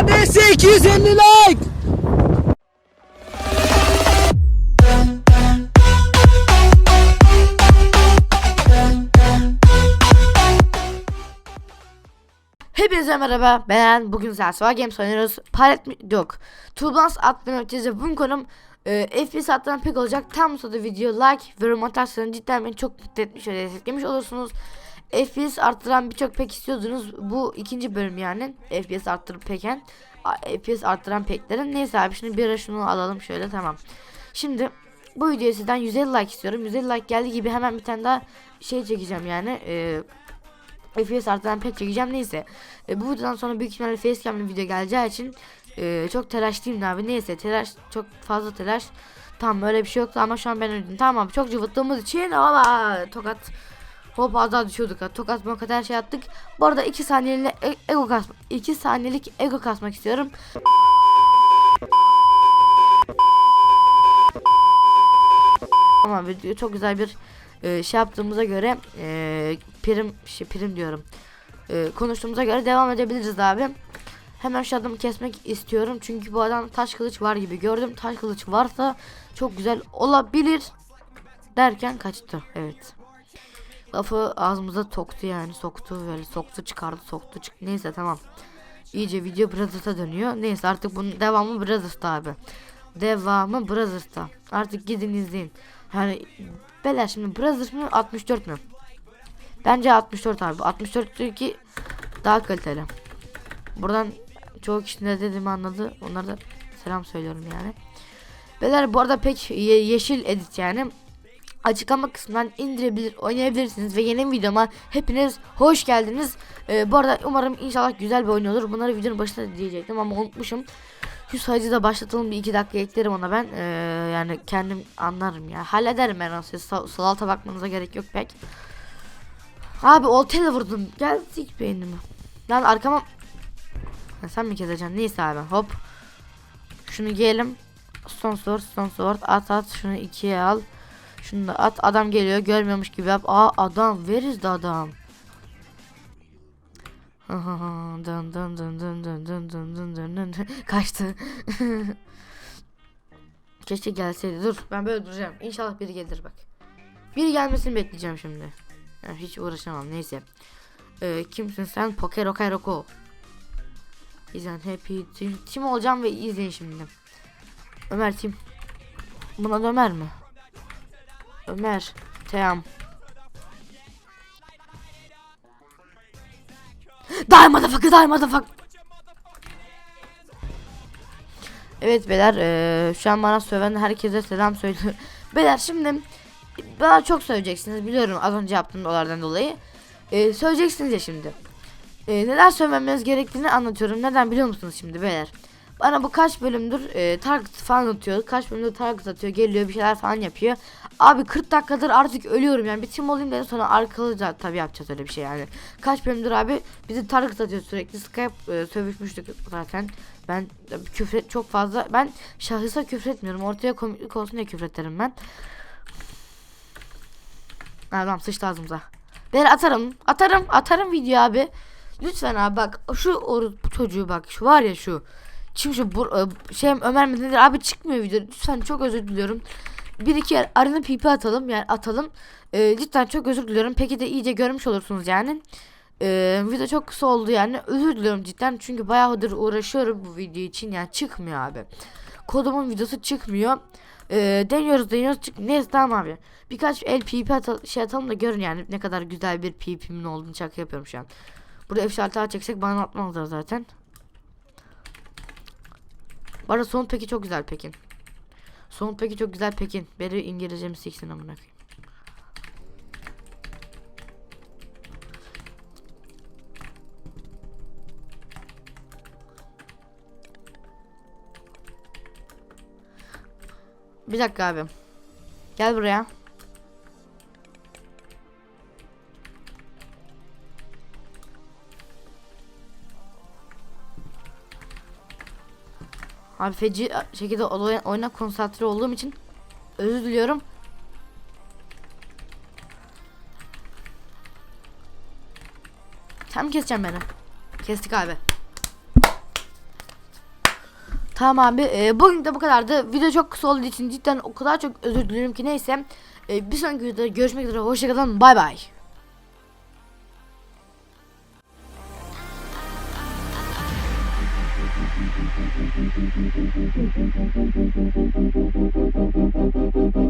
Neredeyse 250 like. Hepinize merhaba ben bugün Zelsiva Games oynuyoruz Pirate mi? yok Turbulence adlı ötesi bugün konum e, FPS pek olacak tam sırada video like ve yorum atarsanız cidden beni çok mutlu etmiş ve desteklemiş olursunuz FPS arttıran birçok pek istiyordunuz bu ikinci bölüm yani FPS arttırıp peken FPS arttıran peklerin neyse abi şimdi bir şunu alalım şöyle tamam Şimdi bu videoya sizden 150 like istiyorum 150 like geldiği gibi hemen bir tane daha şey çekeceğim yani e, FPS arttıran pek çekeceğim neyse. E, bu videodan sonra büyük ihtimalle facecam'lı video geleceği için e, çok telaşlıyım abi. Neyse telaş çok fazla telaş. Tamam öyle bir şey yoktu ama şu an ben öldüm. Tamam abi çok cıvıttığımız için ama tokat Hop az daha düşüyorduk ha. Tokat bu kadar şey attık. Bu arada 2 saniyeliğine e- ego kasma 2 saniyelik ego kasmak istiyorum. Ama video çok güzel bir e, şey yaptığımıza göre e, prim şey prim diyorum. E, konuştuğumuza göre devam edebiliriz abi. Hemen şu adamı kesmek istiyorum çünkü bu adam taş kılıç var gibi gördüm. Taş kılıç varsa çok güzel olabilir derken kaçtı. Evet. Lafı ağzımıza toktu yani soktu böyle soktu çıkardı soktu çık neyse tamam. İyice video Brothers'a dönüyor. Neyse artık bunun devamı Brothers'ta abi. Devamı Brothers'ta. Artık gidin izleyin. Yani Beyler şimdi Brothers mı 64 mü? Bence 64 abi. 64 çünkü daha kaliteli. Buradan çoğu kişi ne dediğimi anladı. Onlara da selam söylüyorum yani. Beyler bu arada pek ye- yeşil edit yani. Açıklama kısmından indirebilir, oynayabilirsiniz ve yeni videoma hepiniz hoş geldiniz. Ee, bu arada umarım inşallah güzel bir oyun olur. Bunları videonun başında diyecektim ama unutmuşum. Şu sayıcı da başlatalım bir iki dakika eklerim ona ben. Ee, yani kendim anlarım ya. Hallederim ben. Siz sal- salata bakmanıza gerek yok pek. Abi oltayla vurdum. Gel sik beynimi. Lan arkama... Ha, sen mi keseceksin? Neyse abi hop. Şunu giyelim. Son sword, son sword. At at şunu ikiye al. Şunu da at. Adam geliyor. Görmüyormuş gibi yap. Aa adam. Where is the adam? dın dın dın dın dın dın dın dın dın dın. Kaçtı. Keşke gelseydi. Dur ben böyle duracağım. İnşallah biri gelir bak. Biri gelmesini bekleyeceğim şimdi. Yani hiç uğraşamam neyse. Ee, kimsin sen? Poker okay roko. İzlen happy team. Tim olacağım ve izleyin şimdi. Ömer Tim. Buna Ömer mi? Ömer. Tamam. Die motherfucker die motherfucker. Evet beyler eee, şu an bana söven herkese selam söylüyorum. beyler şimdi bana çok söyleyeceksiniz biliyorum az önce yaptığım olaylardan dolayı. Eee, söyleyeceksiniz ya şimdi. Eee, neden söylememiz gerektiğini anlatıyorum. Neden biliyor musunuz şimdi beyler? Bana bu kaç bölümdür eee target falan atıyor. Kaç bölümdür target atıyor. Geliyor bir şeyler falan yapıyor. Abi 40 dakikadır artık ölüyorum yani. Bir team olayım dedim sonra arkalı da tabii yapacağız öyle bir şey yani. Kaç bölümdür abi bizi target atıyor sürekli. Skype e, sövüşmüştük zaten. Ben e, küfür çok fazla ben şahısa küfür etmiyorum. Ortaya komiklik olsun diye küfür ederim ben. Adam sıçtı ağzımıza. Ben atarım. Atarım. Atarım video abi. Lütfen abi bak şu or bu çocuğu bak şu var ya şu. Şimdi şu bu, e, şey Ömer mi nedir abi çıkmıyor video. Lütfen çok özür diliyorum. Bir iki yer arına pipi atalım yani atalım. E, cidden çok özür diliyorum. Peki de iyice görmüş olursunuz yani. E, video çok kısa oldu yani. Özür diliyorum cidden. Çünkü bayağıdır uğraşıyorum bu video için. Yani çıkmıyor abi. Kodumun videosu çıkmıyor. E, deniyoruz deniyoruz çık. Neyse tamam abi. Birkaç el pipi atal şey atalım da görün yani ne kadar güzel bir pipimin olduğunu şaka yapıyorum şu an. Burada F6 çeksek bana atmazlar zaten. Bu son peki çok güzel Pekin. Son peki çok güzel Pekin. Beri İngilizcemi siksin amına koyayım. Bir dakika abi. Gel buraya. Abi feci şekilde olaya- oyuna konsantre olduğum için özür diliyorum. Sen mi keseceksin beni? Kestik abi. Tamam abi. E, bugün de bu kadardı. Video çok kısa olduğu için cidden o kadar çok özür dilerim ki neyse. E, bir sonraki videoda görüşmek üzere. Hoşçakalın. Bay bay. Thank you.